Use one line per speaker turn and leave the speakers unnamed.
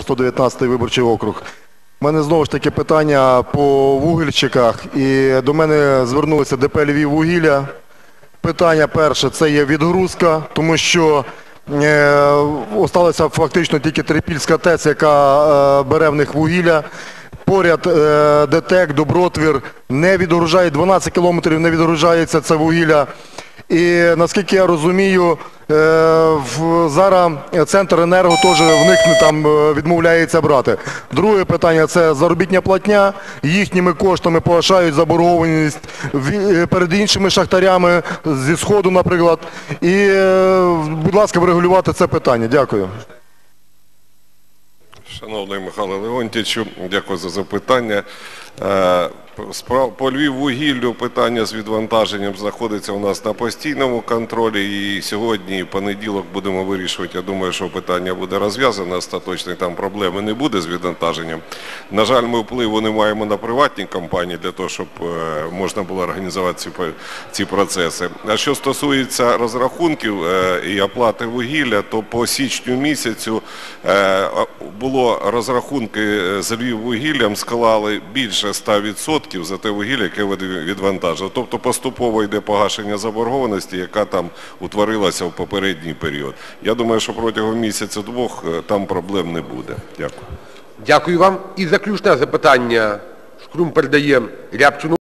119 виборчий округ. У мене знову ж таки питання по вугільщиках. І до мене звернулися ДП «Львіввугілля». Питання перше – це є відгрузка, тому що е, осталася фактично тільки Трипільська ТЕЦ, яка е, бере в них вугілля. Поряд е, ДТЕК, Добротвір не відгружає, 12 кілометрів не відгружається це вугілля. І наскільки я розумію, е, в- зараз центр енерго теж в них там е, відмовляється брати. Друге питання це заробітня платня. Їхніми коштами погашають заборгованість е, перед іншими шахтарями зі сходу, наприклад. І, е, будь ласка, врегулювати це питання. Дякую.
Шановний Михайло Леонтійовичу, дякую за запитання. Е, По Львіввугіллю питання з відвантаженням знаходиться у нас на постійному контролі і сьогодні, і понеділок будемо вирішувати. Я думаю, що питання буде розв'язане остаточно, і там проблеми не буде з відвантаженням. На жаль, ми впливу не маємо на приватні компанії для того, щоб е, можна було організувати ці, ці процеси. А що стосується розрахунків е, і оплати вугілля, то по січню місяцю було розрахунки е, з Львіввугіллям склали більше 100% за те вугілля, яке відвантажили. Тобто поступово йде погашення заборгованості, яка там утворилася в попередній період. Я думаю, що протягом місяця-двох е, там проблем не буде. Дякую.
Дякую вам. І заключне запитання Шкрум передає Рябчину.